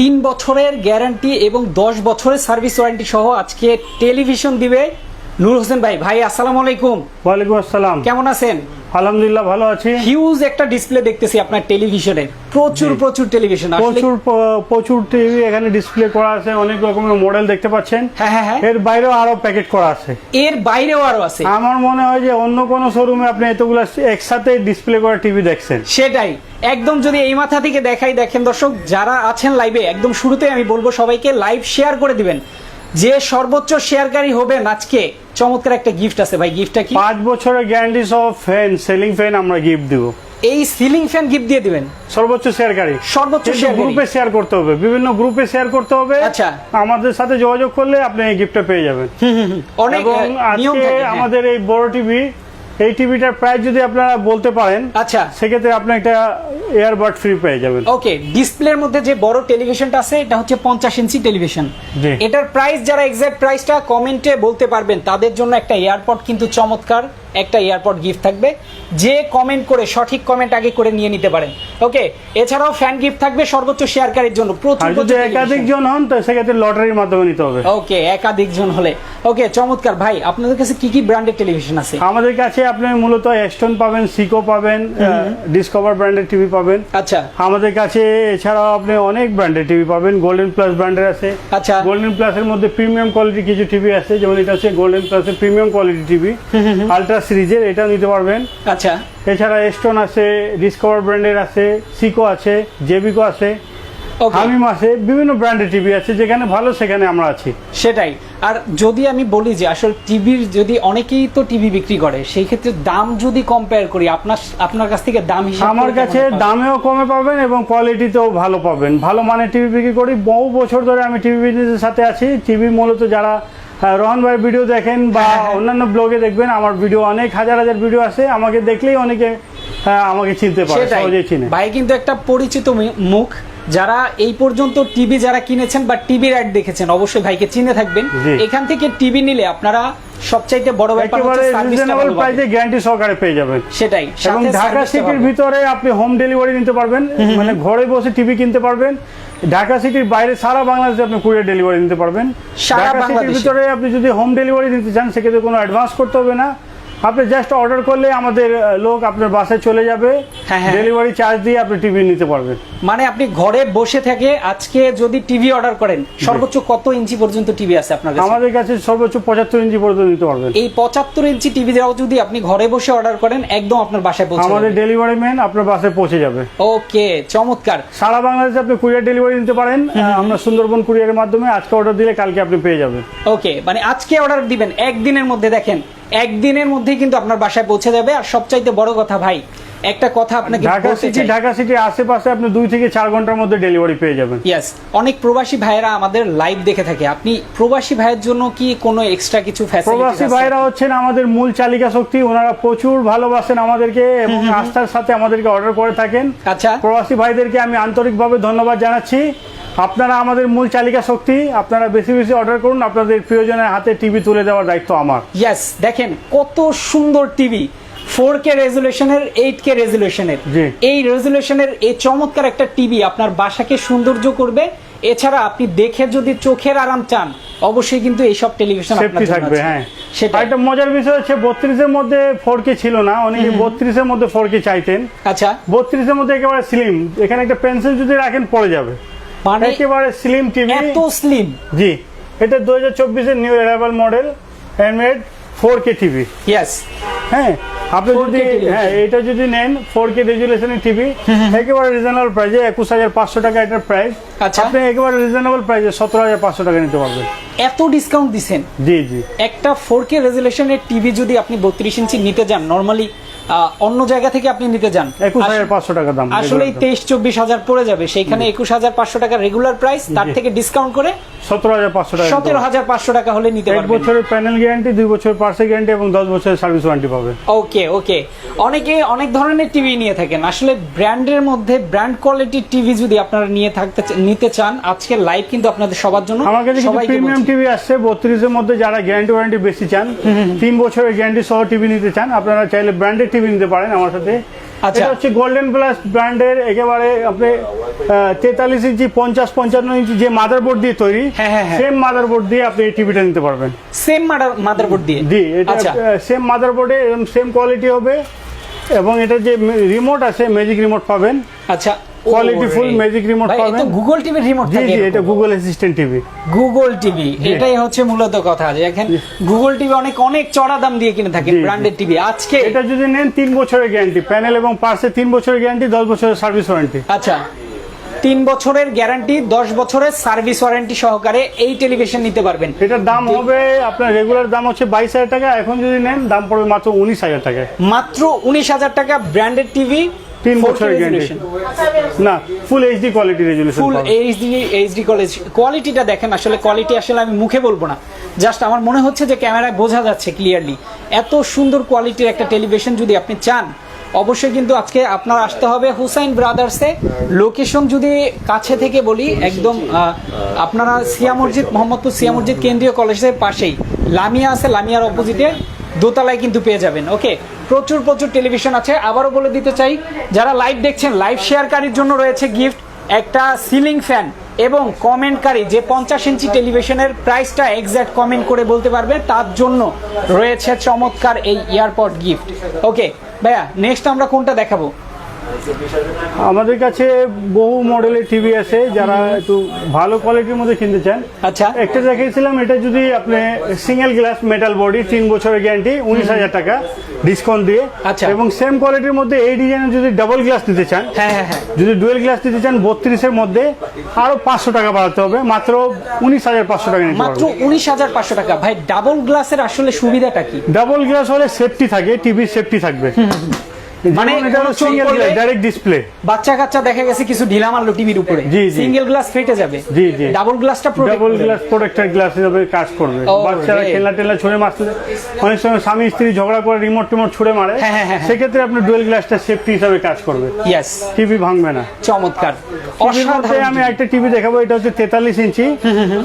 তিন বছরের গ্যারান্টি এবং দশ বছরের সার্ভিস ওয়ারেন্টি সহ আজকে টেলিভিশন দিবে নূর হোসেন ভাই। ভাই আসসালামু আলাইকুম। ওয়ালাইকুম আসসালাম। কেমন আছেন? আলহামদুলিল্লাহ ভালো আছি। হিউজ একটা ডিসপ্লে দেখতেছি আপনার টেলিভিশনে প্রচুর প্রচুর টেলিভিশন প্রচুর প্রচুর টিভি এখানে ডিসপ্লে করা আছে অনেক রকমের মডেল দেখতে পাচ্ছেন। হ্যাঁ হ্যাঁ হ্যাঁ। এর বাইরেও আরও প্যাকেট করা আছে। এর বাইরেও আরও আছে। আমার মনে হয় যে অন্য কোনো শোরুমে আপনি এতগুলো একসাথে ডিসপ্লে করা টিভি দেখছেন। সেটাই। একদম যদি এই মাথা থেকে দেখাই দেখেন দর্শক যারা আছেন লাইভে একদম শুরুতে আমি বলব সবাইকে লাইভ শেয়ার করে দিবেন। যে সর্বোচ্চ শেয়ারকারী হবেন আজকে চমৎকার একটা গিফট আছে ভাই গিফটটা কি? পাঁচ বছরের গ্যারান্টি সহ ফ্যান সেলিং ফ্যান আমরা গিফট দিব। এই সিলিং ফ্যান গিফট দিয়ে দিবেন? সর্বোচ্চ শেয়ারকারী সর্বোচ্চ গ্রুপে শেয়ার করতে হবে বিভিন্ন গ্রুপে শেয়ার করতে হবে। আচ্ছা। আমাদের সাথে যোগাযোগ করলে আপনি এই গিফটটা পেয়ে যাবেন। অনেক এবং আজকে হ্যাঁ। আমাদের এই বড় টিভি এই টিভিটার প্রাইস যদি আপনারা বলতে পারেন আচ্ছা। সেক্ষেত্রে আপনি একটা এয়ারবাড ফ্রি পেয়ে যাবেন। ওকে ডিসপ্লের মধ্যে যে বড় টেলিভিশনটা আছে এটা হচ্ছে পঞ্চাশ ইঞ্চি টেলিভিশন এটার প্রাইস যারা এক্সাক্ট প্রাইসটা কমেন্টে বলতে পারবেন তাদের জন্য একটা এয়ারপড কিন্তু চমৎকার। একটা এয়ারপড গিফট থাকবে। যে কমেন্ট করে সঠিক কমেন্ট আগে করে নিয়ে নিতে পারেন। ওকে এছাড়াও ফ্যান গিফট থাকবে সর্বোচ্চ শেয়ারকারীর জন্য। প্রচুর যদি একাধিক জন হন তো সেক্ষেত্রে লটারির মাধ্যমে নিতে হবে। ওকে একাধিক জন হলে। ওকে চমৎকার। ভাই আপনাদের কাছে কি কি ব্র্যান্ডের টেলিভিশন আছে? আমাদের কাছে আপনি মূলত এস্টন পাবেন সিকো পাবেন ডিসকভার ব্র্যান্ডের টিভি পাবেন। আচ্ছা। আমাদের কাছে এছাড়াও আপনি অনেক ব্র্যান্ডের টিভি পাবেন। গোল্ডেন প্লাস ব্র্যান্ডের আছে। আচ্ছা। গোল্ডেন প্লাসের মধ্যে প্রিমিয়াম কোয়ালিটি কিছু টিভি আছে। যেমন এটা হচ্ছে গোল্ডেন প্লাসের প্রিমিয়াম কোয়ালিটি টিভি আলট্রা সিরিজের এটাও নিতে পারবেন। আচ্ছা। এছাড়া এস্টন আছে ডিসকভার ব্র্যান্ডের আছে সিকো আছে জেবিকো আছে। হামিম আছে বিভিন্ন ব্র্যান্ডের টিভি আছে যেখানে ভালো সেখানে আমরা আছি। সেটাই। আর যদি আমি বলি যে আসলে টিভির যদি অনেকেই তো টিভি বিক্রি করে সেই ক্ষেত্রে দাম যদি কম্পেয়ার করি আপনার আপনার কাছ থেকে দাম হিসাব আমার কাছে দামেও কমে পাবেন এবং কোয়ালিটিতেও ভালো পাবেন। ভালো মানের টিভি বিক্রি করি বহু বছর ধরে আমি টিভি বিজনেসের সাথে আছি। টিভি মূলত যারা আহ, রোহন ভাই ভিডিও দেখেন বা হ্যাঁ, হ্যাঁ। অন্যান্য ব্লগে দেখবেন আমার ভিডিও অনেক হাজার হাজার ভিডিও আছে। আমাকে দেখলেই অনেকে আমাকে চিনতে পারে সহজেই চিনে। ভাই কিন্তু একটা পরিচিত মুখ যারা এই পর্যন্ত টিভি যারা কিনেছেন বা টিভির অ্যাড দেখেছেন অবশ্যই ভাইকে চিনে থাকবেন। এখান থেকে টিভি নিলে আপনারা সবচাইতে বড় ব্যাপার হচ্ছে সার্ভিসটা রিজনেবল ভালো পাবেন। গ্যারান্টি সহকারে পেয়ে যাবেন। সেটাই এবং ঢাকা সিটির ভিতরে আপনি হোম ডেলিভারি নিতে পারবেন মানে ঘরে বসে টিভি কিনতে পারবেন। ঢাকা সিটির বাইরে সারা বাংলাদেশে আপনি কুরিয়ার ডেলিভারি নিতে পারবেন। সারা ঢাকা সিটির ভিতরে আপনি যদি হোম ডেলিভারি নিতে চান সেক্ষেত্রে কোনো অ্যাডভান্স করতে হবে না। আপনি জাস্ট অর্ডার করলে আমাদের লোক আপনার বাসায় চলে যাবে। হ্যাঁ, হ্যাঁ। ডেলিভারি চার্জ দিয়ে আপনি টিভি নিতে পারবেন। মানে আপনি ঘরে বসে থেকে আজকে যদি টিভি অর্ডার করেন সর্বোচ্চ কত ইঞ্চি পর্যন্ত টিভি আছে আপনার কাছে? আমাদের কাছে সর্বোচ্চ পঁচাত্তর ইঞ্চি পর্যন্ত নিতে পারবেন। এই পঁচাত্তর ইঞ্চি টিভি দেওয়া যদি আপনি ঘরে বসে অর্ডার করেন একদম আপনার বাসায় পৌঁছে আমাদের ডেলিভারি ম্যান আপনার বাসায় পৌঁছে যাবে। ওকে চমৎকার। সারা বাংলাদেশে আপনি কুরিয়ার ডেলিভারি নিতে পারেন। আমরা সুন্দরবন কুরিয়ারের মাধ্যমে আজকে অর্ডার দিলে কালকে আপনি পেয়ে যাবেন। ওকে মানে আজকে অর্ডার দিবেন একদিনের মধ্যে দেখেন। একদিনের মধ্যেই কিন্তু আপনার বাসায় পৌঁছে যাবে। আর সবচাইতে বড় কথা ভাই একটা কথা আপনাকে ঢাকা সিটি ঢাকা সিটির আশেপাশে আপনি দুই থেকে চার ঘণ্টার মধ্যে ডেলিভারি পেয়ে যাবেন। ইয়েস অনেক প্রবাসী ভাইয়েরা আমাদের লাইভ দেখে থাকে। আপনি প্রবাসী ভাইয়ের জন্য কি কোনো এক্সট্রা কিছু ফ্যাসিলিটি প্রবাসী ভাইরা হচ্ছেন আমাদের মূল চালিকা শক্তি। ওনারা প্রচুর ভালোবাসেন আমাদেরকে এবং আস্থার সাথে আমাদেরকে অর্ডার করে থাকেন। আচ্ছা। প্রবাসী ভাইদেরকে আমি আন্তরিকভাবে ধন্যবাদ জানাচ্ছি। আপনারা আমাদের মূল চালিকা শক্তি আপনারা বেশি বেশি অর্ডার করুন আপনাদের প্রিয়জনের হাতে টিভি তুলে দেওয়ার দায়িত্ব আমার। ইয়েস দেখেন কত সুন্দর টিভি ফোর কে রেজুলেশনের এইট কে রেজুলেশনের। এই রেজুলেশনের এই চমৎকার একটা টিভি আপনার বাসাকে সৌন্দর্য করবে। এছাড়া আপনি দেখে যদি চোখের আরাম চান অবশ্যই কিন্তু এইসব টেলিভিশন সেফটি থাকবে হ্যাঁ। সেটা একটা মজার বিষয় হচ্ছে বত্রিশের মধ্যে ফোর কে ছিল না অনেকে বত্রিশের মধ্যে ফোর কে চাইতেন। আচ্ছা। বত্রিশের মধ্যে একেবারে স্লিম এখানে একটা পেন্সিল যদি রাখেন পড়ে যাবে। মানে একেবারে স্লিম টিভি এত স্লিম জি। এটা দু হাজার চব্বিশের new arrival model handmade four K TV yes হ্যাঁ আপনি 4K যদি হ্যাঁ এটা যদি নেন ফোর কে রেজুলেশনের টিভি একেবারে রিজনেবল প্রাইসে একুশ হাজার পাঁচশো টাকা এটার প্রাইস আচ্ছা। আপনি একেবারে রিজনেবল প্রাইসে সতেরো হাজার পাঁচশো টাকা নিতে পারবেন। এত ডিসকাউন্ট দিছেন। জি জি। একটা ফোর কে রেজুলেশনের টিভি যদি আপনি বত্রিশ ইঞ্চি নিতে যান নর্মালি অন্য জায়গা থেকে আপনি নিতে যান। একুশ হাজার পাঁচশো টাকা দাম আসলে তেইশ চব্বিশ হাজার পড়ে যাবে। সেইখানে একুশ হাজার পাঁচশো টাকা রেগুলার প্রাইস তার থেকে ডিসকাউন্ট করে সতেরো হাজার পাঁচশো টাকা সতেরো। হাজার পাঁচশো টাকা হলে নিতে পারবেন। বছরের প্যানেল গ্যারান্টি দুই বছর পার্সেল গ্যারান্টি এবং দশ বছরের সার্ভিস ওয়ারেন্টি পাবে। ওকে ওকে। অনেকে অনেক ধরনের টিভি নিয়ে থাকেন। আসলে ব্র্যান্ডের মধ্যে ব্র্যান্ড কোয়ালিটির টিভি যদি আপনারা নিয়ে থাকতে নিতে চান আজকে লাইভ কিন্তু আপনাদের সবার জন্য আমার কাছে প্রিমিয়াম। টিভি আসছে বত্রিশের মধ্যে যারা গ্যারান্টি ওয়ারেন্টি বেশি চান তিন বছরের গ্যারান্টি সহ টিভি নিতে চান আপনারা চাইলে ব্র্যান্ডেড টিভি নিতে পারেন আমার সাথে। আচ্ছা। এটা হচ্ছে গোল্ডেন প্লাস ব্র্যান্ডের একেবারে আপনি তেতাল্লিশ ইঞ্চি পঞ্চাশ পঞ্চান্ন ইঞ্চি যে মাদারবোর্ড দিয়ে তৈরি হ্যাঁ, হ্যাঁ, হ্যাঁ। সেম মাদারবোর্ড দিয়ে আপনি এই টিভিটা নিতে পারবেন। সেম মাদারবোর্ড দিয়ে? জি এটা সেম মাদারবোর্ডে সেম কোয়ালিটি হবে এবং এটা যে রিমোট আছে ম্যাজিক রিমোট পাবেন। আচ্ছা। Quality ফুল ম্যাজিক রিমোট পাবেন। এটা গুগল টিভির রিমোট জি জি এটা Google assistant TV Google TV এটাই হচ্ছে মূলত কথা। যে এখন গুগল টিভি অনেক অনেক চড়া দাম দিয়ে কিনে থাকেন। ব্র্যান্ডেড টিভি আজকে এটা যদি নেন তিন বছরের গ্যারান্টি প্যানেল এবং পার্সে তিন বছরের গ্যারান্টি দশ বছরের সার্ভিস ওয়ারেন্টি আচ্ছা তিন বছরের গ্যারান্টি দশ বছরের সার্ভিস ওয়ারেন্টি সহকারে এই টেলিভিশন নিতে পারবেন। এটার দাম হবে আপনার রেগুলার দাম হচ্ছে বাইশ হাজার টাকা। এখন যদি নেন দাম পড়বে মাত্র উনিশ হাজার টাকা মাত্র উনিশ হাজার টাকা ব্র্যান্ডেড টিভি তিন বছরের গ্যারান্টি না full HD quality resolution full HD HD college কোয়ালিটিটা দেখেন আসলে কোয়ালিটি আসলে আমি মুখে বলব না। জাস্ট আমার মনে হচ্ছে যে ক্যামেরায় বোঝা যাচ্ছে ক্লিয়ারলি এত সুন্দর কোয়ালিটির একটা টেলিভিশন যদি আপনি চান অবশ্যই কিন্তু আজকে আপনার আসতে হবে হুসাইন ব্রাদার্সে লোকেশন যদি কাছে থেকে বলি একদম আপনারা সিয়া মসজিদ মোহাম্মদপুর সিয়া মসজিদ কেন্দ্রীয় কলেজের পাশেই। লামিয়া আছে লামিয়ার অপোজিটে দোতলায় কিন্তু পেয়ে যাবেন ওকে প্রচুর প্রচুর টেলিভিশন আছে। আবারও বলে দিতে চাই, যারা লাইভ দেখছেন লাইভ শেয়ারকারীর জন্য রয়েছে গিফট একটা সিলিং ফ্যান এবং কমেন্টকারী যে পঞ্চাশ ইঞ্চি টেলিভিশনের প্রাইসটা এক্স্যাক্ট কমেন্ট করে বলতে পারবে, তার জন্য রয়েছে চমৎকার এই এয়ারপড গিফট ওকে ভাইয়া নেক্সট আমরা কোনটা দেখাবো? আমাদের কাছে বহু মডেলের টিভি আছে যারা একটু ভালো কোয়ালিটির মধ্যে কিনতে চান। আচ্ছা। একটা দেখিয়েছিলাম এটা যদি আপনি সিঙ্গেল গ্লাস মেটাল বডি তিন বছরের গ্যারান্টি উনিশ হাজার টাকা ডিসকাউন্ট দিয়ে। আচ্ছা। এবং সেম কোয়ালিটির মধ্যে এই ডিজাইনের যদি ডাবল গ্লাস নিতে চান হ্যাঁ হ্যাঁ হ্যাঁ। যদি ডুয়েল গ্লাস নিতে চান বত্রিশের মধ্যে আরও পাঁচশো টাকা বাড়াতে হবে মাত্র উনিশ হাজার পাঁচশো টাকা মাত্র উনিশ হাজার পাঁচশো টাকা। ভাই ডাবল গ্লাসের আসলে সুবিধাটা কি? ডাবল গ্লাস হলে সেফটি থাকে টিভির সেফটি থাকবে। মানে এটা হলো সিঙ্গেল গ্লাস ডাইরেক্ট ডিসপ্লে বাচ্চা কাচ্চা দেখা গেছে কিছু ঢিলা মারলো টিভির উপরে। সিঙ্গেল গ্লাস ফেটে যাবে। জি, জি। ডাবল গ্লাসটা ডাবল গ্লাস প্রোটেক্টর গ্লাস হিসাবে কাজ করবে। বাচ্চারা খেলা টেলা ছুঁড়ে মারলে অনেক সময় স্বামী স্ত্রী ঝগড়া করে রিমোট টিমোট ছুঁড়ে মারে। হ্যাঁ, হ্যাঁ, হ্যাঁ। সেক্ষেত্রে আপনার ডুয়েল গ্লাসটা সেফটি হিসাবে কাজ করবে। ইয়েস টিভি ভাঙবে না। চমৎকার। আমি একটা টিভি দেখাবো এটা হচ্ছে তেতাল্লিশ ইঞ্চি।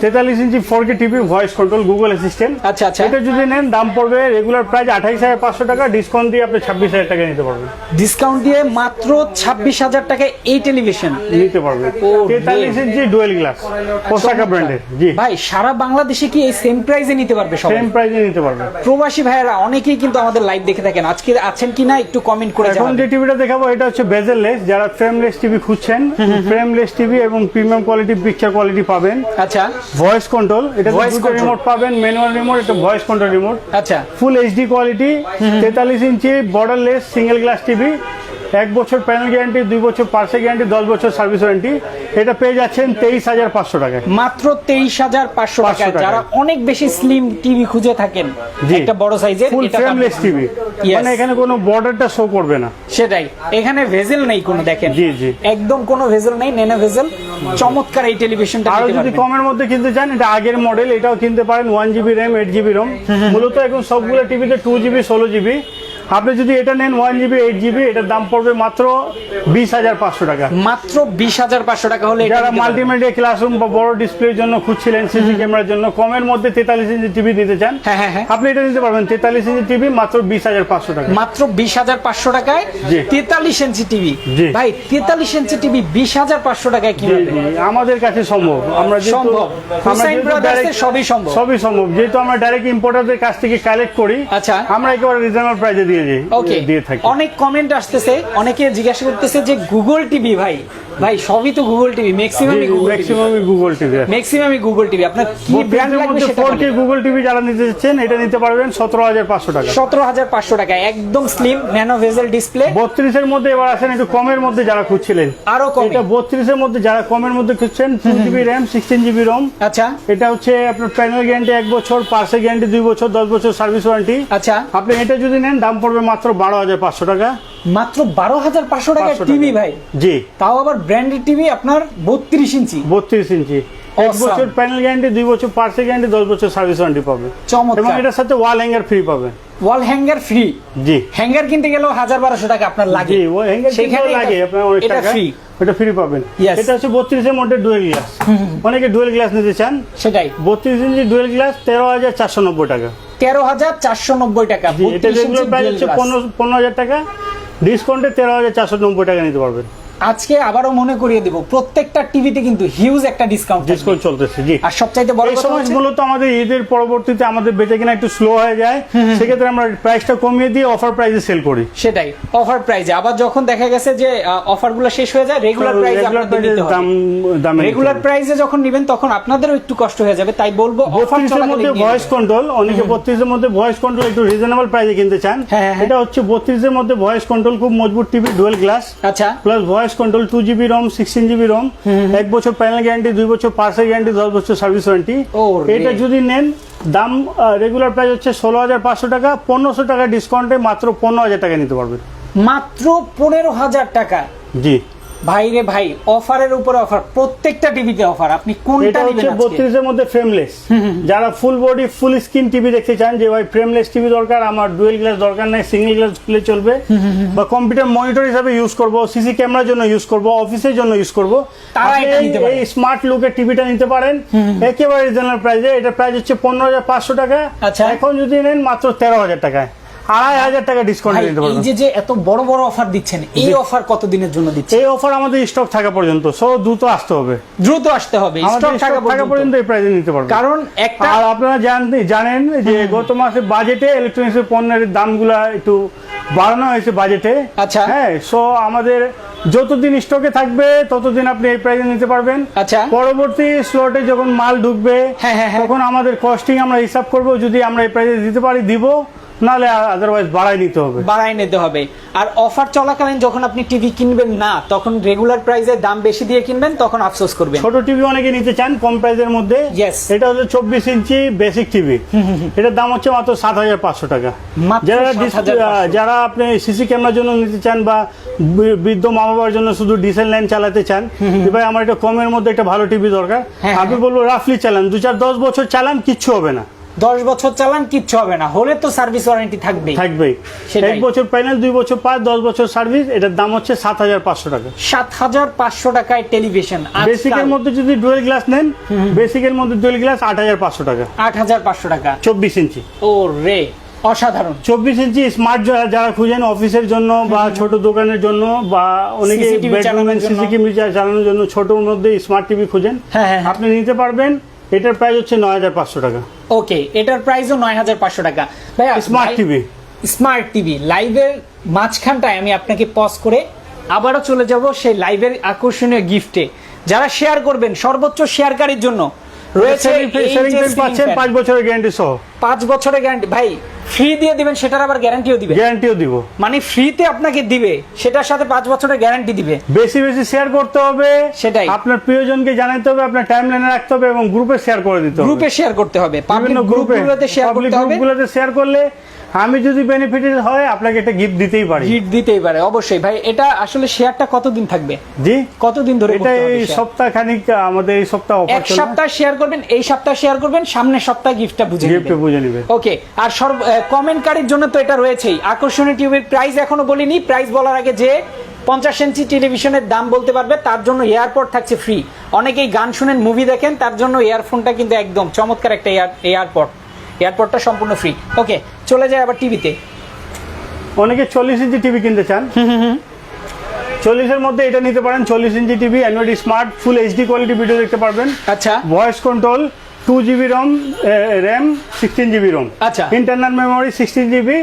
তেতাল্লিশ inch four K TV voice control Google assistant আচ্ছা, আচ্ছা। এটা যদি নেন দাম পড়বে রেগুলার প্রাইস আঠাইশ হাজার পাঁচশো টাকা ডিসকাউন্ট দিয়ে আপনি ছাব্বিশ হাজার টাকা নিতে পারবেন। ডিসকাউন্ট দিয়ে মাত্র ছাব্বিশ হাজার টাকায় এই টেলিভিশন। নিতে পারবেন ও, তেতাল্লিশ ডুয়েল গ্লাস ওসাকা ব্র্যান্ডের জি। ভাই সারা বাংলাদেশে কি এই সেম প্রাইসে নিতে পারবে সবাই? সেম প্রাইসে নিতে পারবেন প্রবাসী ভাইয়েরা অনেকেই কিন্তু আমাদের লাইভ দেখে থাকেন। আজকে আছেন কি না একটু কমেন্ট করে এখন যে টিভিটা দেখাবো এটা হচ্ছে বেজেললেস যারা ফ্রেমলেস টিভি খুঁজছেন ফ্রেমলেস টিভি এবং প্রিমিয়াম কোয়ালিটি পিকচার কোয়ালিটি পাবেন। আচ্ছা। ভয়েস কন্ট্রোল এটা ভয়েস রিমোট পাবেন ম্যানুয়াল রিমোট এটা ভয়েস কন্ট্রোল রিমোট আচ্ছা। ফুল এইচডি কোয়ালিটি তেতাল্লিশ inch borderless single glass TV এক বছর প্যানেল গ্যারান্টি দুই বছর পার্সে গ্যারান্টি দশ বছর সার্ভিস ওয়ারেন্টি এটা পেয়ে যাচ্ছেন তেইশ হাজার পাঁচশো টাকায়। মাত্র তেইশ হাজার পাঁচশো টাকা যারা অনেক বেশি স্লিম টিভি খুঁজে থাকেন একটা বড় সাইজের ফুল ফ্রেমলেস টিভি মানে এখানে কোনো বর্ডারটা শো করবে না। সেটাই। এখানে ভেজেল নেই কোনো দেখেন। জি, জি। একদম কোনো ভেজেল নেই নেনে ভেজেল। চমৎকার এই টেলিভিশনটা আরও যদি কমের মধ্যে কিনতে চান এটা আগের মডেল এটাও কিনতে পারেন। One GB RAM eight GB ROM মূলত এখন সবগুলো টিভিতে টু জিবি ষোলো জিবি আপনি যদি এটা নেন ওয়ান জিবি এইট জিবি এটার দাম পড়বে মাত্র বিশ হাজার পাঁচশো টাকা মাত্র বিশ হাজার পাঁচশো টাকা হলে এটা যারা। মাল্টিমিডিয়া ক্লাসরুম বা বড় ডিসপ্লের জন্য খুঁজছিলেন সিসি ক্যামেরার জন্য কমের মধ্যে তেতাল্লিশ ইঞ্চি টিভি নিতে চান হ্যাঁ, হ্যাঁ, হ্যাঁ। আপনি এটা নিতে পারবেন তেতাল্লিশ ইঞ্চি টিভি মাত্র বিশ হাজার পাঁচশো টাকা মাত্র বিশ হাজার পাঁচশো টাকায়। তেতাল্লিশ ইঞ্চি টিভি। ভাই তেতাল্লিশ ইঞ্চি টিভি বিশ হাজার পাঁচশো টাকায় জি, আমাদের কাছে সম্ভব আমরা সম্ভব। সবই সম্ভব। সবই সম্ভব যেহেতু আমরা ডাইরেক্ট ইম্পোর্টারদের কাছ থেকে কালেক্ট করি আচ্ছা। আমরা একেবারে রিজনেবল প্রাইসে দিয়ে দিই ওকে অনেক কমেন্ট আসতেছে অনেকে জিজ্ঞাসা করতেছে যে গুগল টিভি ভাই ভাই সবই তো গুগল টিভি ম্যাক্সিমামই ম্যাক্সিমামই গুগল টিভি ম্যাক্সিমামই গুগল টিভি আপনার কি ব্র্যান্ড লাগবে সেটা ফোর কে গুগল টিভি যারা নিতে চাচ্ছেন এটা নিতে পারবেন সতেরো হাজার পাঁচশো টাকা। সতেরো হাজার পাঁচশো টাকা একদম স্লিম ন্যানো ভেজেল ডিসপ্লে বত্রিশের মধ্যে এবার আসেন একটু কমের মধ্যে যারা খুঁজছিলেন। আরও কম। এটা বত্রিশের মধ্যে যারা কমের মধ্যে খুঁজছেন two GB RAM sixteen GB ROM আচ্ছা। এটা হচ্ছে আপনার প্যানেল গ্যারান্টি এক বছর পার্সে গ্যারান্টি দুই বছর দশ বছর সার্ভিস ওয়ারেন্টি আচ্ছা। আপনি এটা যদি নেন দাম পড়বে মাত্র বারো হাজার পাঁচশো টাকা। মাত্র বারো হাজার পাঁচশো টাকা টিভি ভাই। জি। তাও আবার ব্র্যান্ডেড টিভি আপনার বত্রিশ ইঞ্চি। বত্রিশ ইঞ্চি। এক বছর প্যানেল গ্যারান্টি দুই বছর পার্সে গ্যারান্টি দশ বছর সার্ভিস ওয়ারেন্টি পাবে। এবং এটার সাথে ওয়াল হ্যাঙ্গার ফ্রি পাবেন ওয়াল হ্যাঙ্গার ফ্রি জি। হ্যাঙ্গার কিনতে গেলেও হাজার বারোশো টাকা আপনার লাগে। জি হ্যাঙ্গার সেখানে লাগে আপনার অনেক টাকা। ফ্রি ওটা ফ্রি পাবেন. এটা হচ্ছে বত্রিশের মধ্যে ডুয়েল গ্লাস অনেকে ডুয়েল গ্লাস নিতে চান। সেটাই। বত্রিশ ইঞ্চি ডুয়েল গ্লাস তেরো হাজার চারশো নব্বই টাকা। তেরো হাজার চারশো নব্বই টাকা। এটা 32 রেগুলার ইঞ্চি প্রাইস dual হচ্ছে পনেরো পনেরো হাজার টাকা। ডিসকাউন্টে তেরো হাজার চারশো নব্বই টাকা নিতে পারবেন। আজকে আবারও মনে করিয়ে দেব প্রত্যেকটা টিভিতে কিন্তু হিউজ একটা ডিসকাউন্ট ডিসকাউন্ট চলতেছে জি। আর সবচাইতে বড় কথা হচ্ছে মূলত আমাদের ঈদের পরবর্তীতে আমাদের বেচে কিনা একটু স্লো হয়ে যায়। সেক্ষেত্রে আমরা প্রাইসটা কমিয়ে দিয়ে অফার প্রাইসে সেল করি। সেটাই অফার প্রাইজে আবার যখন দেখা গেছে যে অফারগুলো শেষ হয়ে যায় রেগুলার প্রাইসে আপনাদের প্রাইসে দাম হবে। রেগুলার প্রাইসে যখন নেবেন তখন আপনাদেরও একটু কষ্ট হয়ে যাবে। তাই বলব অফার মধ্যে ভয়েস কন্ট্রোল অনেকে বত্রিশের মধ্যে ভয়েস কন্ট্রোল একটু রিজনেবল প্রাইসে কিনতে চান। হ্যাঁ, হ্যাঁ, হ্যাঁ। এটা হচ্ছে বত্রিশের মধ্যে ভয়েস কন্ট্রোল খুব মজবুত টিভি ডুয়েল গ্লাস আচ্ছা। Plus voice control two GB ROM sixteen GB ROM এক বছর প্যানেল গ্যারান্টি দুই বছর পার্সেল গ্যারান্টি দশ বছর সার্ভিস ওয়ারেন্টি এটা যদি নেন দাম রেগুলার প্রাইস হচ্ছে ষোলো হাজার পাঁচশো টাকা পনেরোশো টাকা ডিসকাউন্টে মাত্র পনেরো হাজার টাকা নিতে পারবেন। মাত্র পনেরো হাজার টাকা। জি। ভাই রে ভাই অফারের উপরে অফার প্রত্যেকটা টিভিতে অফার আপনি কোনটা নেবেন হচ্ছে আজকে? বত্রিশের মধ্যে ফ্রেমলেস যারা full body full screen TV দেখতে চান যে ভাই ফ্রেমলেস টিভি দরকার আমার ডুয়েল গ্লাস দরকার নাই সিঙ্গেল গ্লাস খুলে চলবে। বা কম্পিউটার মনিটর হিসাবে ইউজ করব সিসি ক্যামেরার জন্য ইউজ করব অফিসের জন্য ইউজ করব। তারা এটা নিতে পারে। এই স্মার্ট লুকের টিভিটা নিতে পারেন। একেবারে রিজনেবল প্রাইসে এটা প্রাইস হচ্ছে পনেরো হাজার পাঁচশো টাকা। আচ্ছা। এখন যদি নেন মাত্র তেরো হাজার টাকায়। আড়াই হাজার টাকা ডিসকাউন্ট ভাই, নিতে এই পারবেন যে যে এত বড় বড় অফার দিচ্ছেন এই অফার কতদিনের জন্য দিচ্ছেন? এই অফার আমাদের স্টক থাকা পর্যন্ত সো দ্রুত আসতে হবে। দ্রুত আসতে হবে স্টক থাকা পর্যন্ত এই প্রাইসে নিতে পারবেন। কারণ একটা আর আপনারা জান- জানেন যে গত মাসে বাজেটে ইলেকট্রনিক্স পণ্যের দামগুলা একটু বাড়ানো হয়েছে বাজেটে আচ্ছা। হ্যাঁ সো আমাদের যতদিন স্টকে থাকবে ততদিন আপনি এই প্রাইসে নিতে পারবেন। আচ্ছা। পরবর্তী স্লটে যখন মাল ঢুকবে হ্যাঁ, হ্যাঁ, হ্যাঁ। তখন আমাদের কস্টিং আমরা হিসাব করব যদি আমরা এই প্রাইসে দিতে পারি দিব। নাহলে আদারওয়াইজ বাড়াই নিতে হবে। বাড়াই নিতে হবে। আর অফার চলাকালীন যখন আপনি টিভি কিনবেন না তখন রেগুলার প্রাইসে দাম বেশি দিয়ে কিনবেন তখন আফসোস করবেন। ছোট টিভি অনেকে নিতে চান কম প্রাইসের মধ্যে. এটা হচ্ছে চব্বিশ ইঞ্চি বেসিক টিভি এটার দাম হচ্ছে মাত্র সাত হাজার পাঁচশো টাকা। যারা যারা আপনি সিসি ক্যামেরার জন্য নিতে চান বা বৃদ্ধ মা বাবার জন্য শুধু ডিসেল লাইন চালাতে চান ভাই আমার একটা কমের মধ্যে একটা ভালো টিভি দরকার। হ্যাঁ, আমি বলব রাফলি চালান। দু চার দশ বছর চালান কিচ্ছু হবে না। দশ বছর চালান কিচ্ছু হবে না। হলে তো সার্ভিস ওয়ারেন্টি থাকবেই। থাকবেই। সেটাই। এক বছর প্যানেল দুই বছর পাঁচ দশ বছর সার্ভিস এটার দাম হচ্ছে সাত হাজার পাঁচশো টাকা। সাত হাজার পাঁচশো টাকায় টেলিভিশন বেসিকের মধ্যে যদি ডুয়েল গ্লাস নেন বেসিকের মধ্যে ডুয়েল গ্লাস আট হাজার পাঁচশো টাকা। আট হাজার পাঁচশো টাকা। চব্বিশ ইঞ্চি। ও রে অসাধারণ। চব্বিশ ইঞ্চি স্মার্ট যারা খুঁজেন অফিসের জন্য বা ছোট দোকানের জন্য বা অনেকে চালানোর জন্য। সিসিটিভি চালানোর জন্য ছোটর মধ্যে স্মার্ট টিভি খুঁজেন হ্যাঁ, হ্যাঁ, হ্যাঁ। আপনি নিতে পারবেন এটার প্রাইস হচ্ছে নয় হাজার পাঁচশো টাকা। ওকে এটার প্রাইসও নয় হাজার পাঁচশো টাকা। ভাইয়া স্মার্ট টিভি স্মার্ট টিভি লাইভের মাঝখানটায় আমি আপনাকে পজ করে আবারও চলে যাব সেই লাইভের আকর্ষণীয় গিফটে যারা শেয়ার করবেন সর্বোচ্চ শেয়ারকারীর জন্য রয়েছে পাচ্ছেন। পাঁচ বছরের গ্যারান্টি সহ। পাঁচ বছরের গ্যারান্টি ভাই ফ্রি দিয়ে দিবেন সেটার আবার গ্যারান্টিও দিবে। গ্যারান্টিও দিব। মানে ফ্রিতে আপনাকে দিবে সেটার সাথে পাঁচ বছরের গ্যারান্টি দিবে। বেশি বেশি শেয়ার করতে হবে। সেটাই। আপনার প্রিয়জনকে জানাতে হবে আপনার টাইম লাইনে রাখতে হবে এবং গ্রুপে শেয়ার করে দিতে হবে। গ্রুপে শেয়ার করতে হবে। পাবলিক বিভিন্ন গ্রুপে গ্রুপগুলোতে শেয়ার করতে হবে। গ্রুপগুলোতে শেয়ার করলে আমি যদি বেনিফিটেড হয় আপনাকে একটা গিফট দিতেই পারি। হিট দিতেই পারে অবশ্যই। ভাই এটা আসলে শেয়ারটা কতদিন থাকবে? জি? কতদিন ধরে এটা এই? সপ্তাহ খানিক আমাদের এই সপ্তাহ অফার এক সপ্তাহ শেয়ার করবেন এই সপ্তাহ শেয়ার করবেন সামনের সপ্তাহ গিফটটা বুঝে গিফট বুঝে নিবে। ওকে আর সর্ব কমেন্টকারীর জন্য তো এটা রয়েছেই। আকর্ষণীয় টিউবের প্রাইস এখনও বলিনি। প্রাইস বলার আগে যে পঞ্চাশ ইঞ্চি টেলিভিশনের দাম বলতে পারবে তার জন্য এয়ারপোর্ট থাকছে ফ্রি অনেকেই গান শুনেন মুভি দেখেন তার জন্য ইয়ারফোনটা কিন্তু একদম চমৎকার একটা এয়ার এয়ারপোর্ট এয়ারপোর্টটা সম্পূর্ণ ফ্রি ওকে চলে যায় আবার টিভিতে অনেকে চল্লিশ ইঞ্চি টিভি কিনতে চান। চল্লিশের মধ্যে এটা নিতে পারেন। চল্লিশ inch TV android smart full HD quality video দেখতে পারবেন। আচ্ছা। Voice control two GB ROM RAM sixteen GB ROM আচ্ছা। Internal memory sixteen GB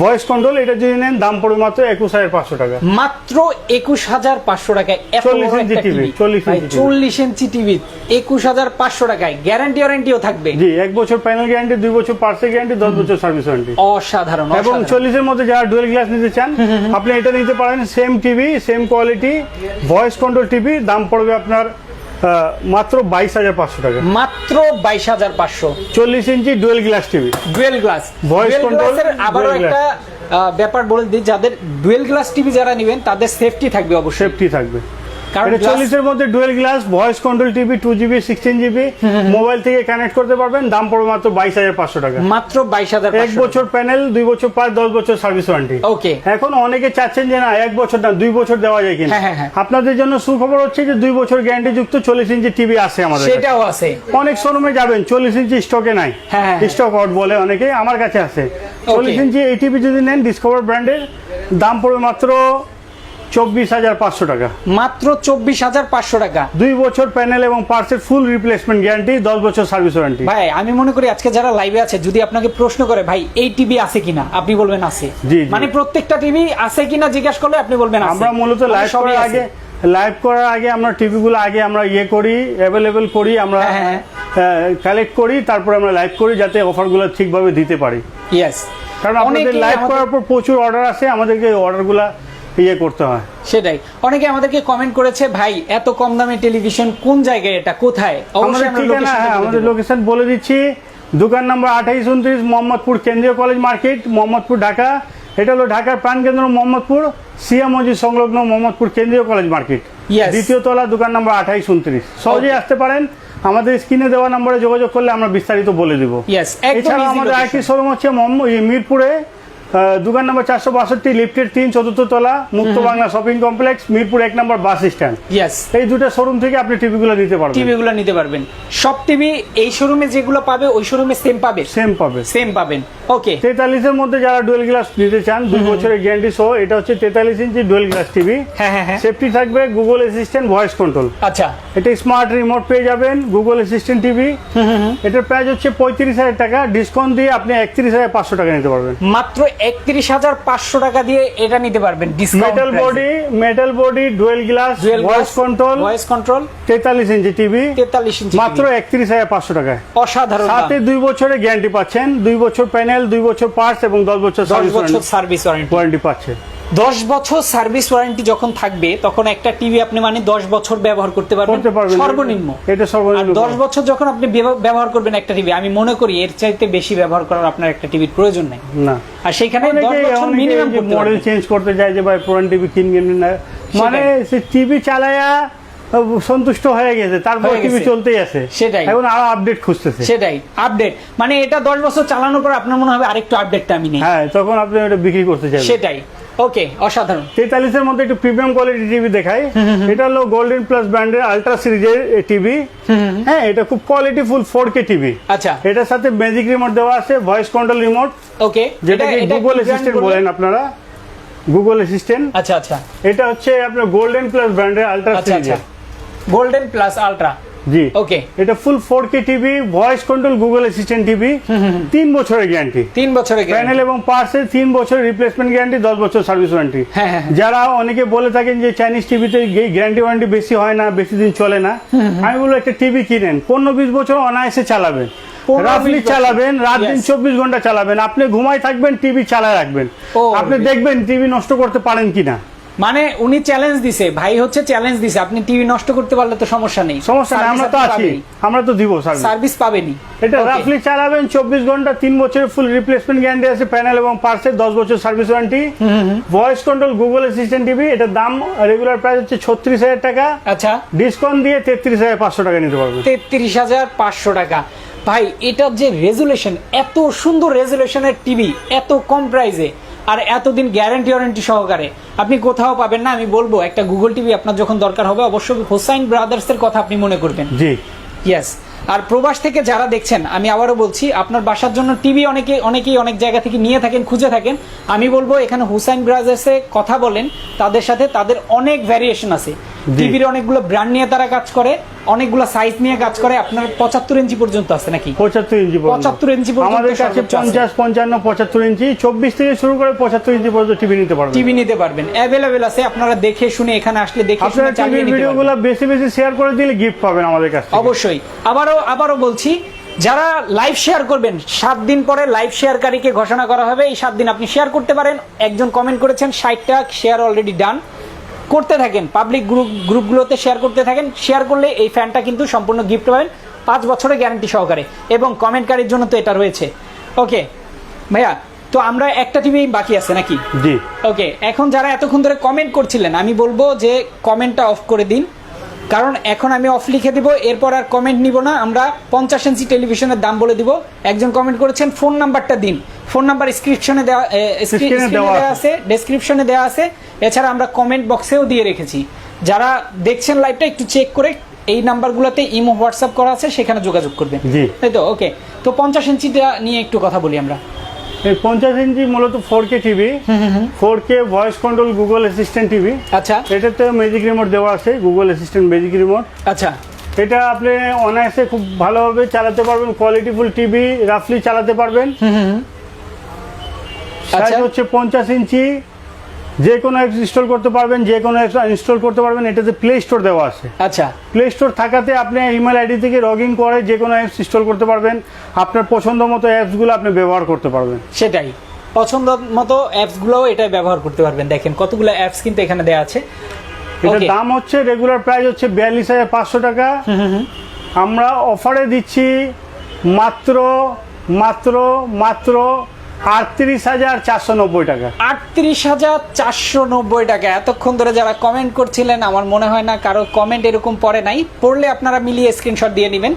voice control এটা যদি নেন দাম পড়বে মাত্র একুশ হাজার পাঁচশো টাকা। মাত্র একুশ হাজার পাঁচশো টাকায় এত 40 বড় ইঞ্চি টিভি 40 চল্লিশ ইঞ্চি টিভি একুশ হাজার পাঁচশো টাকায়। গ্যারান্টি ওয়ারেন্টিও থাকবে। জি এক বছর প্যানেল গ্যারান্টি দুই বছর পার্সেল গ্যারান্টি দশ বছর সার্ভিস ওয়ারেন্টি অসাধারণ এবং চল্লিশের মধ্যে যারা ডুয়েল গ্লাস নিতে চান আপনি এটা নিতে পারেন same TV same quality voice control TV দাম পড়বে আপনার মাত্র বাইশ হাজার পাঁচশো টাকা। মাত্র বাইশ হাজার পাঁচশো। চল্লিশ inch dual glass TV. Dual glass. Voice control আবারও একটা ব্যাপার বলে দিই যাদের ডুয়েল গ্লাস টিভি যারা নেবেন তাদের সেফটি থাকবে অবশ্যই। সেফটি থাকবে। কারণ চল্লিশের মধ্যে dual glass voice control TV two GB sixteen GB mobile থেকে কানেক্ট করতে পারবেন। দাম পড়বে মাত্র বাইশ হাজার পাঁচশো টাকা। মাত্র বাইশ হাজার এক বছর প্যানেল দুই বছর পাঁচ দশ বছর সার্ভিস ওয়ারেন্টি ওকে এখন অনেকে চাচ্ছেন যে না এক বছর না দুই বছর দেওয়া যায় কিনা। হ্যাঁ, হ্যাঁ, হ্যাঁ। আপনাদের জন্য সুখবর হচ্ছে যে দুই বছর গ্যারান্টি যুক্ত চল্লিশ ইঞ্চি টিভি আছে আমাদের। সেটাও আছে। অনেক শোরুমে যাবেন চল্লিশ ইঞ্চি স্টকে নাই। স্টক আউট বলে অনেকে আমার কাছে আছে। চল্লিশ ইঞ্চি এই টিভি যদি নেন ডিসকভার ব্র্যান্ডের দাম পড়বে মাত্র চব্বিশ হাজার পাঁচশো টাকা। মাত্র চব্বিশ হাজার পাঁচশো টাকা। দুই বছর প্যানেল এবং পার্সের ফুল রিপ্লেসমেন্ট গ্যারান্টি দশ বছর সার্ভিস ওয়ারেন্টি ভাই আমি মনে করি আজকে যারা লাইভে আছে যদি আপনাকে প্রশ্ন করে ভাই এই টিভি আছে কিনা? আপনি বলবেন আছে। মানে প্রত্যেকটা টিভি আছে কিনা জিজ্ঞাসা করলে আপনি বলবেন আমরা মূলত মানে লাইভ সবই করার আগে লাইভ করার আগে আমরা টিভিগুলো আগে আমরা ইয়ে করি অ্যাভেলেবেল করি আমরা হ্যাঁ, কালেক্ট করি তারপর আমরা লাইভ করি যাতে অফারগুলো ঠিকভাবে দিতে পারি। ইয়েস কারণ আপনাদের লাইভ করার পর প্রচুর অর্ডার আসে আমাদেরকে অর্ডারগুলো ইয়ে করতে হয়। সেটাই। অনেকে আমাদেরকে কমেন্ট করেছে ভাই এত কম দামে টেলিভিশন কোন জায়গায় এটা? কোথায়? হ্যাঁ আমাদের লোকেশন বলে দিচ্ছি। দোকান নাম্বার আঠাইশ উনত্রিশ মোহাম্মদপুর কেন্দ্রীয় কলেজ মার্কেট মোহাম্মদপুর ঢাকা। এটা হলো ঢাকার প্রাণকেন্দ্র মোহাম্মদপুর সিয়া মসজিদ সংলগ্ন মোহাম্মদপুর কেন্দ্রীয় কলেজ মার্কেট. দ্বিতীয় তলা দোকান নাম্বার আঠাইশ উনত্রিশ। সহজেই আসতে পারেন। আমাদের স্ক্রিনে দেওয়া নম্বরে যোগাযোগ করলে আমরা বিস্তারিত বলে দিব। Yes, একদম এছাড়া আমাদের। আরেকটি শোরুম হচ্ছে মিরপুরে। দোকান নাম্বার চারশো বাষট্টি লিফটের তিন চতুর্থ তলা মুক্ত বাংলা শপিং কমপ্লেক্স মিরপুর এক নম্বর বাস স্ট্যান্ড। এই দুটো শোরুম থেকে আপনি টিভিগুলো নিতে পারবেন। টিভি গুলো নিতে পারবেন। সব টিভি এই শোরুমে যেগুলো পাবে ওই শোরুমে সেম পাবে? সেম পাবে। সেম পাবেন। ওকে তেতাল্লিশের মধ্যে যারা ডুয়েল গ্লাস নিতে চান দুই বছরের গ্যারান্টি সহ এটা হচ্ছে তেতাল্লিশ ইঞ্চি ডুয়েল গ্লাস টিভি। হ্যাঁ হ্যাঁ হ্যাঁ। সেফটি থাকবে গুগল অ্যাসিস্ট্যান্ট ভয়েস কন্ট্রোল আচ্ছা। এটা স্মার্ট রিমোট পেয়ে যাবেন গুগল অ্যাসিস্ট্যান্ট টিভি। এটার প্রাইস হচ্ছে পঁয়ত্রিশ হাজার টাকা। ডিসকাউন্ট দিয়ে আপনি একত্রিশ হাজার পাঁচশো টাকা নিতে পারবেন। মাত্র একত্রিশ হাজার পাঁচশো টাকা দিয়ে এটা নিতে পারবেন metal body metal body dual glass voice control voice control তেতাল্লিশ ইঞ্চি টিভি তেতাল্লিশ ইঞ্চি মাত্র একত্রিশ হাজার পাঁচশো টাকায়। অসাধারণ। সাথে দুই বছরের গ্যারান্টি পাচ্ছেন দুই বছর প্যানেল দুই বছর পার্টস এবং দশ বছর সার্ভিস ওয়ারেন্টি পাচ্ছেন পাচ্ছে। দশ বছর সার্ভিস ওয়ারেন্টি যখন থাকবে তখন একটা টিভি আপনি মানে দশ বছর ব্যবহার করতে পারবেন। সর্বনিম্ন। এটা সর্বনিম্ন। দশ বছর যখন আপনি ব্যবহার করবেন একটা টিভি আমি মনে করি এর চাইতে বেশি ব্যবহার করার আপনার একটা টিভির প্রয়োজন নেই। না। আর সেইখানে দশ বছর মিনিমাম মডেল চেঞ্জ করতে চায় যে ভাই পুরান টিভি কিনবেন না। মানে সে টিভি চালায়া সন্তুষ্ট হয়ে গেছে। তারপর টিভি চলতেই আছে। সেটাই। এখন আরও আপডেট খুঁজতেছে। সেটাই আপডেট মানে এটা দশ বছর চালানোর পর আপনার মনে হবে আরেকটু আপডেটটা আমি নেই। হ্যাঁ তখন আপনি এটা বিক্রি করতে চাই সেটাই। ওকে অসাধারণ। তেতাল্লিশের মধ্যে একটু প্রিমিয়াম কোয়ালিটি টিভি দেখাই। এটা হলো গোল্ডেন প্লাস ব্র্যান্ডের আলট্রা সিরিজের টিভি হ্যাঁ এটা খুব quality full four K TV আচ্ছা। এটার সাথে ম্যাজিক রিমোট দেওয়া আছে ভয়েস কন্ট্রোল রিমোট ওকে যেটাকে গুগল অ্যাসিস্ট্যান্ট বলেন আপনারা। গুগল অ্যাসিস্ট্যান্ট আচ্ছা আচ্ছা। এটা হচ্ছে আপনার গোল্ডেন প্লাস ব্র্যান্ডের আলট্রা সিরিজের গোল্ডেন প্লাস আলট্রা জি। ওকে এটা full four K TV voice control Google assistant TV তিন বছরের গ্যারান্টি তিন বছরের প্যানেল এবং পার্সের তিন বছরের রিপ্লেসমেন্ট গ্যারান্টি দশ বছর সার্ভিস ওয়ারেন্টি হ্যাঁ, হ্যাঁ, হ্যাঁ। যারা অনেকে বলে থাকেন যে চাইনিজ টিভিতে গ্যারান্টি ওয়ারেন্টি বেশি হয় না বেশি দিন চলে না আমি বলব একটা টিভি কিনেন পনেরো বিশ বছর অনায়াসে চালাবেন। 15 রাফলি চালাবেন রাত দিন. চব্বিশ ঘণ্টা চালাবেন। আপনি ঘুমাই থাকবেন টিভি চালায় রাখবেন। আপনি দেখবেন টিভি নষ্ট করতে পারেন কিনা। মানে উনি চ্যালেঞ্জ দিছে ভাই হচ্ছে চ্যালেঞ্জ দিছে আপনি টিভি নষ্ট করতে পারলে তো সমস্যা নেই। সমস্যা নেই আমরা তো আছি আমরা তো দিব সার্ভিস সার্ভিস পাবেনি এটা রাফলি চালাবেন চব্বিশ ঘণ্টা তিন বছরের ফুল রিপ্লেসমেন্ট গ্যারান্টি আছে প্যানেল এবং পার্সের দশ বছর service warranty voice control Google assistant TV এটার দাম রেগুলার প্রাইস হচ্ছে ছত্রিশ হাজার টাকা। আচ্ছা। ডিসকাউন্ট দিয়ে তেত্রিশ হাজার পাঁচশো টাকা নিতে পারবেন। তেত্রিশ হাজার পাঁচশো টাকা। ভাই এটার যে রেজুলেশন এত সুন্দর রেজুলেশনের টিভি এত কম প্রাইসে আর এতদিন গ্যারান্টি ওয়ারেন্টি সহকারে। আপনি কোথাও পাবেন না আমি বলব একটা গুগল টিভি আপনার যখন দরকার হবে অবশ্যই হোসাইন ব্রাদার্সের কথা আপনি মনে করবেন। জি। ইয়েস আর প্রবাস থেকে যারা দেখছেন আমি আবারও বলছি আপনার বাসার জন্য টিভি অনেকে অনেকেই অনেক জায়গা থেকে নিয়ে থাকেন খুঁজে থাকেন। আমি বলব এখানে হুসাইন ব্রাদার্সে কথা বলেন তাদের সাথে তাদের অনেক ভ্যারিয়েশন আছে। টিভির অনেকগুলো ব্র্যান্ড নিয়ে তারা কাজ করে অনেকগুলো সাইজ নিয়ে কাজ করে আপনার পঁচাত্তর ইঞ্চি পর্যন্ত আছে নাকি? পঁচাত্তর ইঞ্চি। 75 ইঞ্চি আমাদের কাছে পঞ্চাশ পঞ্চান্ন পঁচাত্তর ইঞ্চি চব্বিশ থেকে শুরু করে পঁচাত্তর ইঞ্চি পর্যন্ত টিভি নিতে পারবেন। টিভি নিতে পারবেন। অ্যাভেলেবেল আছে আপনারা দেখে শুনে এখানে আসলে দেখে শুনে চালিয়ে ভিডিওগুলো বেশি বেশি শেয়ার করে দিলে গিফট পাবেন আমাদের কাছে অবশ্যই। আবারও আবারও বলছি যারা লাইভ শেয়ার করবেন সাত দিন পরে লাইভ শেয়ারকারীকে ঘোষণা করা হবে এই সাত দিন আপনি শেয়ার করতে পারেন। একজন কমেন্ট করেছেন ষাটটা শেয়ার অলরেডি ডান করতে থাকেন। পাবলিক গ্রুপ গ্রুপগুলোতে শেয়ার করতে থাকেন। শেয়ার করলে এই ফ্যানটা কিন্তু সম্পূর্ণ গিফট পাবেন। পাঁচ বছরের গ্যারান্টি সহকারে। এবং কমেন্টকারীর জন্য তো এটা রয়েছে। ওকে ভাইয়া তো আমরা একটা টিভি বাকি আছে নাকি? জি। ওকে এখন যারা এতক্ষণ ধরে কমেন্ট করছিলেন আমি বলব যে কমেন্টটা অফ করে দিন। কারণ এখন আমি অফ লিখে দিব এরপর আর কমেন্ট নিব না। আমরা পঞ্চাশ ইঞ্চি টেলিভিশনের দাম বলে দিব। একজন কমেন্ট করেছেন ফোন নাম্বারটা দিন। ফোন নাম্বার স্ক্রিপশনে দেওয়া দেওয়া আছে। ডেসক্রিপশনে দেওয়া আছে। এছাড়া আমরা কমেন্ট বক্সেও দিয়ে রেখেছি। যারা দেখছেন লাইভটা একটু চেক করে এই নাম্বারগুলোতে ইমো হোয়াটসঅ্যাপ করা আছে সেখানে যোগাযোগ করবেন। তাই তো? ওকে তো পঞ্চাশ ইঞ্চিটা নিয়ে একটু কথা বলি আমরা। এই পঞ্চাশ ইঞ্চি মূলত four K TV four K voice control Google assistant TV আচ্ছা। এটাতে ম্যাজিক রিমোট দেওয়া আছে গুগল অ্যাসিস্ট্যান্ট ম্যাজিক রিমোট আচ্ছা। এটা আপনি অনায়াসে খুব ভালোভাবে চালাতে পারবেন কোয়ালিটিফুল টিভি রাফলি চালাতে পারবেন। সাইজ আচ্ছা। হচ্ছে পঞ্চাশ ইঞ্চি। যে কোনো অ্যাপস ইনস্টল করতে পারবেন যে কোনো অ্যাপস ইনস্টল করতে পারবেন। এটাতে প্লে স্টোর দেওয়া আছে। আচ্ছা। প্লে স্টোর থাকাতে আপনি ইমেল আইডি থেকে লগ ইন করে যে কোনো অ্যাপস ইনস্টল করতে পারবেন। আপনার পছন্দ মতো অ্যাপসগুলো আপনি ব্যবহার করতে পারবেন। সেটাই। পছন্দ মতো অ্যাপসগুলোও এটা ব্যবহার করতে পারবেন। দেখেন কতগুলো অ্যাপস কিন্তু এখানে দেওয়া আছে। এটার দাম হচ্ছে রেগুলার প্রাইস হচ্ছে বিয়াল্লিশ হাজার পাঁচশো টাকা। আমরা অফারে দিচ্ছি মাত্র মাত্র মাত্র আটত্রিশ হাজার চারশো নব্বই টাকা। আটত্রিশ হাজার চারশো নব্বই টাকা। এতক্ষণ ধরে যারা কমেন্ট করছিলেন আমার মনে হয় না কারও কমেন্ট এরকম পড়ে নাই। পড়লে আপনারা মিলিয়ে স্ক্রিনশট দিয়ে নেবেন।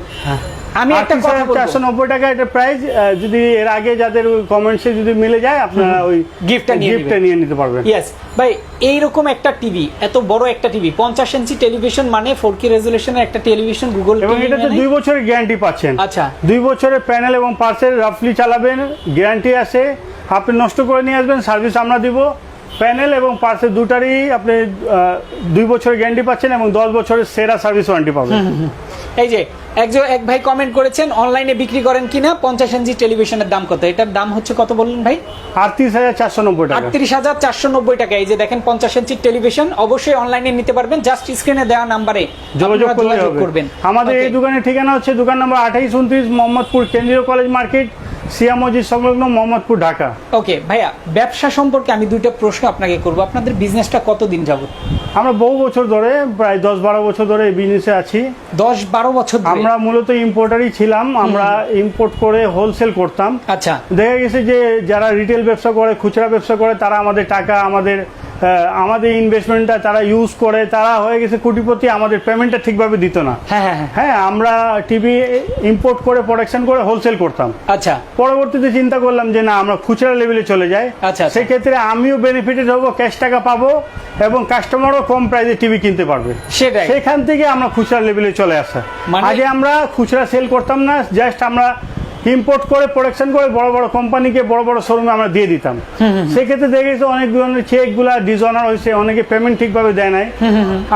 আমি একটা কথা চারশো নব্বই টাকা এটা প্রাইস যদি এর আগে যাদের কমেন্টসে যদি মিলে যায় আপনারা ওই নিয়ে গিফটটা নেবেন। নিয়ে নিতে পারবেন। ইয়েস ভাই এইরকম একটা টিভি এত বড় একটা টিভি পঞ্চাশ ইঞ্চি টেলিভিশন মানে ফোর কে রেজুলেশনের একটা টেলিভিশন গুগল এবং এটাতে দুই বছরের গ্যারান্টি পাচ্ছেন। আচ্ছা। দুই বছরের প্যানেল এবং পার্সেল রাফলি চালাবেন গ্যারান্টি আছে। আপনি নষ্ট করে নিয়ে আসবেন সার্ভিস আমরা দিব। প্যানেল এবং পার্সেল দুটারই আপনি দুই বছরের গ্যারান্টি পাচ্ছেন এবং দশ বছরের সেরা সার্ভিস ওয়ারেন্টি পাবেন। এই যে একজন এক ভাই কমেন্ট করেছেন অনলাইনে বিক্রি করেন কিনা? পঞ্চাশ ইঞ্চি টেলিভিশনের দাম কত? এটার দাম হচ্ছে কত বললেন ভাই? আটত্রিশ হাজার চারশো নব্বই টাকা। আটত্রিশ হাজার চারশো নব্বই টাকা। এই যে দেখেন পঞ্চাশ ইঞ্চির টেলিভিশন অবশ্যই অনলাইনে নিতে পারবেন। জাস্ট স্ক্রিনে দেওয়া নাম্বারে যোগাযোগ করবেন। আমাদের এই দোকানের ঠিকানা হচ্ছে দোকান নম্বর আঠাইশ উনত্রিশ মোহাম্মদপুর কেন্দ্রীয় কলেজ মার্কেট সিয়া মসজিদ সংলগ্ন মোহাম্মদপুর ঢাকা। ওকে ভাইয়া ব্যবসা সম্পর্কে আমি দুইটা প্রশ্ন আপনাকে করব। আপনাদের বিজনেসটা কতদিন যাবত আমরা বহু বছর ধরে প্রায় দশ বারো বছর ধরে এই বিজনেসে আছি। দশ বারো বছর আমরা মূলত ইম্পোর্টারই ছিলাম আমরা ইম্পোর্ট করে হোলসেল করতাম। আচ্ছা। দেখা গেছে যে যারা রিটেল ব্যবসা করে খুচরা ব্যবসা করে তারা আমাদের টাকা আমাদের আমাদের ইনভেস্টমেন্টটা তারা ইউজ করে তারা হয়ে গেছে কোটিপতি আমাদের পেমেন্টটা ঠিকভাবে দিত না। হ্যাঁ হ্যাঁ হ্যাঁ। হ্যাঁ আমরা টিভি ইম্পোর্ট করে প্রোডাকশন করে হোলসেল করতাম। আচ্ছা। পরবর্তীতে চিন্তা করলাম যে না আমরা খুচরা লেভেলে চলে যাই। আচ্ছা, আচ্ছা। সেক্ষেত্রে আমিও বেনিফিটেড হব ক্যাশ টাকা পাবো এবং কাস্টমারও কম প্রাইসে টিভি কিনতে পারবে। সেটাই। সেখান থেকে আমরা খুচরা লেভেলে চলে আসা। মানে- আগে আমরা খুচরা সেল করতাম না জাস্ট আমরা ইম্পোর্ট করে প্রোডাকশন করে বড় বড় কোম্পানিকে বড় বড় শোরুমে আমরা দিয়ে দিতাম। সেক্ষেত্রে দেখেছি অনেক ধরনের চেকগুলা ডিসঅনার হয়েছে অনেকে পেমেন্ট ঠিকভাবে দেয় নাই।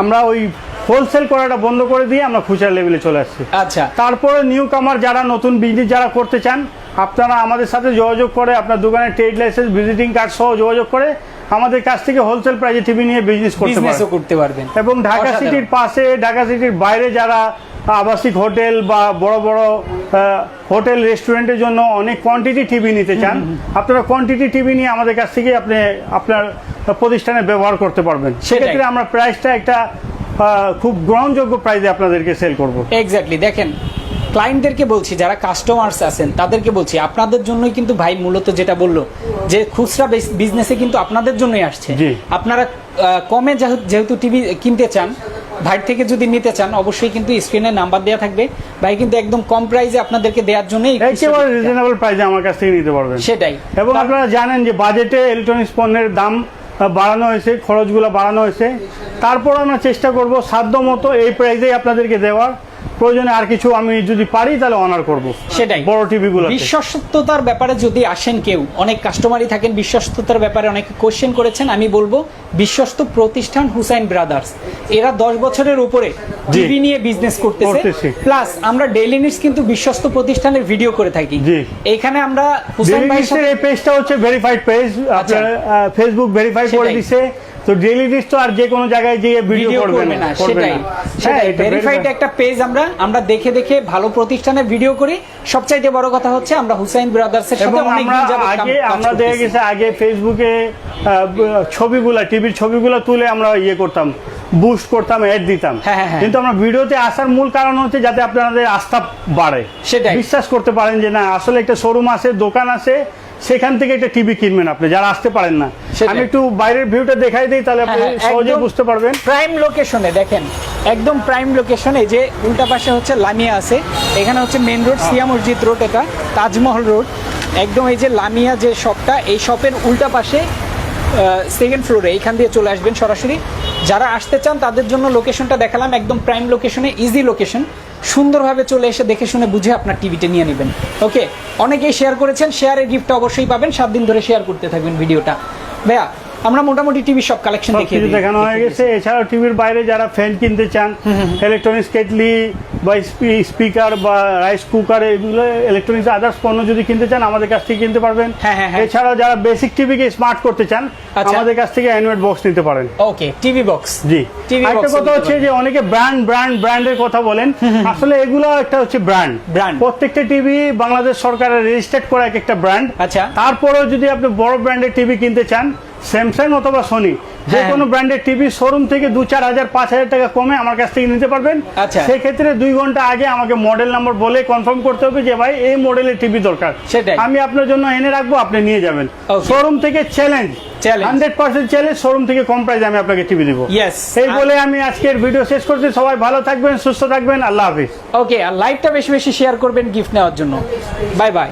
আমরা ওই হোলসেল করাটা বন্ধ করে দিয়ে আমরা খুচরা লেভেলে চলে আসছি। আচ্ছা। তারপরে নিউ কামার যারা নতুন বিজনেস যারা করতে চান আপনারা আমাদের সাথে যোগাযোগ করে আপনার দোকানের ট্রেড লাইসেন্স ভিজিটিং কার্ড সহ যোগাযোগ করে আমাদের কাছ থেকে হোলসেল প্রাইজে টিভি নিয়ে বিজনেস করতে পারবেন। এবং ঢাকা সিটির পাশে ঢাকা সিটির বাইরে যারা আবাসিক হোটেল বা বড় বড় হোটেল রেস্টুরেন্টের জন্য অনেক কোয়ান্টিটি টিভি নিতে চান। আপনারা কোয়ান্টিটি টিভি নিয়ে আমাদের কাছ থেকে আপনি আপনার প্রতিষ্ঠানে ব্যবহার করতে পারবেন। সেক্ষেত্রে আমরা প্রাইসটা একটা খুব গ্রহণযোগ্য প্রাইসে আপনাদেরকে সেল করব। এক্স্যাক্টলি দেখেন ক্লায়েন্টদেরকে বলছি যারা কাস্টমার্স আছেন তাদেরকে বলছি আপনাদের জন্যই কিন্তু ভাই মূলত যেটা বলল যে খুচরা বিজনেসে কিন্তু আপনাদের জন্যই আসছে। আপনারা কমে যেহেতু- যেহেতু টিভি কিনতে চান ভাই থেকে যদি নিতে চান অবশ্যই কিন্তু স্ক্রিনে নাম্বার দেওয়া থাকবে। ভাই কিন্তু একদম কম প্রাইসে আপনাদেরকে দেওয়ার জন্য একেবারে রিজনেবল প্রাইসে আমার কাছ থেকে নিতে পারবেন। সেটাই। এবং আপনারা জানেন যে বাজেটে ইলেকট্রনিক্স পণ্যের দাম বাড়ানো হয়েছে খরচগুলো বাড়ানো হয়েছে। তারপর আমরা চেষ্টা করব সাধ্য মতো এই প্রাইসেই আপনাদেরকে দেওয়ার। প্রয়োজনে আর কিছু আমি যদি পারি তাহলে অনার করব। সেটাই। বড় টিভিগুলো বিশ্বস্ততার ব্যাপারে যদি আসেন কেউ অনেক কাস্টমারই থাকেন বিশ্বস্ততার ব্যাপারে অনেকে কোশ্চেন করেছেন আমি বলব বিশ্বস্ত প্রতিষ্ঠান হুসাইন ব্রাদার্স এরা দশ বছরের উপরে টিভি নিয়ে বিজনেস করতেছে। প্লাস আমরা ডেইলি নিউজ কিন্তু বিশ্বস্ত প্রতিষ্ঠানের ভিডিও করে থাকি। জি। এইখানে আমরা হুসাইন ভাইয়ের এই পেজটা হচ্ছে ভেরিফাইড পেজ আপনার ফেসবুক ভেরিফাই করে। দিছে। তো ডেলি ডিস তো আর যে কোনো জায়গায় গিয়ে ভিডিও করবে না সেটাই। হ্যাঁ সেটাই ভেরিফাইড একটা পেজ আমরা আমরা দেখে দেখে ভালো প্রতিষ্ঠানের ভিডিও করি। সবচাইতে বড় কথা হচ্ছে আমরা হুসাইন ব্রাদার্সের সাথে অনেক দিন যাবত আগে আমরা দেখা গেছে আগে ফেসবুকে ছবিগুলা টিভির ছবিগুলো তুলে আমরা ইয়ে করতাম বুস্ট করতাম অ্যাড দিতাম। হ্যাঁ, হ্যাঁ। কিন্তু আমরা ভিডিওতে আসার মূল কারণ হচ্ছে যাতে আপনাদের আস্থা বাড়ে। সেটাই। বিশ্বাস করতে পারেন যে না আসলে একটা শোরুম আছে দোকান আছে সেখান থেকে একটা টিভি কিনবেন আপনি যারা আসতে পারেন না। আমি একটু বাইরের ভিউটা দেখাই দিই তাহলে আপনি হ্যাঁ, হ্যাঁ, সহজে বুঝতে পারবেন। প্রাইম লোকেশনে দেখেন একদম প্রাইম লোকেশনে যে উল্টা পাশে হচ্ছে লামিয়া আছে এখানে হচ্ছে মেন রোড সিয়া মসজিদ রোড এটা তাজমহল রোড একদম এই যে লামিয়া যে শপটা এই শপের উল্টা পাশে সেকেন্ড ফ্লোরে এইখান দিয়ে চলে আসবেন সরাসরি। যারা আসতে চান, তাদের জন্য লোকেশনটা দেখালাম, একদম প্রাইম লোকেশনে ইজি লোকেশন সুন্দরভাবে চলে এসে দেখে শুনে বুঝে আপনার টিভিটা নিয়ে নেবেন। ওকে অনেকেই শেয়ার করেছেন শেয়ারের গিফটটা অবশ্যই পাবেন। সাত দিন ধরে শেয়ার করতে থাকবেন ভিডিওটা ভাইয়া আমরা মোটামুটি টিভি সব কালেকশন দেখিয়ে দিই। দেখানো হয়ে গেছে। এছাড়াও টিভির বাইরে যারা ফ্যান কিনতে চান ইলেকট্রনিক্স কেটলি বা স্পিকার বা রাইস কুকার এগুলো ইলেকট্রনিক্স আদার্স পণ্য যদি কিনতে চান আমাদের কাছ থেকে কিনতে পারবেন। হ্যাঁ, হ্যাঁ, হ্যাঁ। এছাড়াও যারা বেসিক টিভিকে স্মার্ট করতে চান আচ্ছা। আমাদের কাছ থেকে অ্যান্ড্রয়েড বক্স নিতে পারেন। ওকে টিভি বক্স জি। TV একটা কথা হচ্ছে যে অনেকে ব্র্যান্ড ব্র্যান্ড ব্র্যান্ডের কথা বলেন। আসলে এগুলো একটা হচ্ছে ব্র্যান্ড ব্র্যান্ড প্রত্যেকটা টিভি বাংলাদেশ সরকারের রেজিস্টার্ড করা এক একটা ব্র্যান্ড আচ্ছা। তারপরেও যদি আপনি বড় ব্র্যান্ডের টিভি কিনতে চান স্যামসাং অথবা সোনি যে হ্যাঁ। কোনো ব্র্যান্ডের টিভি শোরুম থেকে দু চার হাজার পাঁচ হাজার টাকা কমে আমার কাছ থেকে নিতে পারবেন। আচ্ছা। সেক্ষেত্রে দুই ঘণ্টা আগে আমাকে মডেল নাম্বার বলে কনফার্ম করতে হবে যে ভাই এই মডেলের টিভি দরকার। সেটাই। আমি আপনার জন্য এনে রাখব আপনি নিয়ে যাবেন। শোরুম থেকে challenge hundred percent challenge showroom থেকে কম প্রাইসে আমি আপনাকে টিভি দিব. এই বলে আমি আজকের ভিডিও শেষ করছি। সবাই ভালো থাকবেন সুস্থ থাকবেন। আল্লাহ হাফিজ। ওকে আর লাইভটা বেশি বেশি শেয়ার করবেন গিফট নেওয়ার জন্য। Bye bye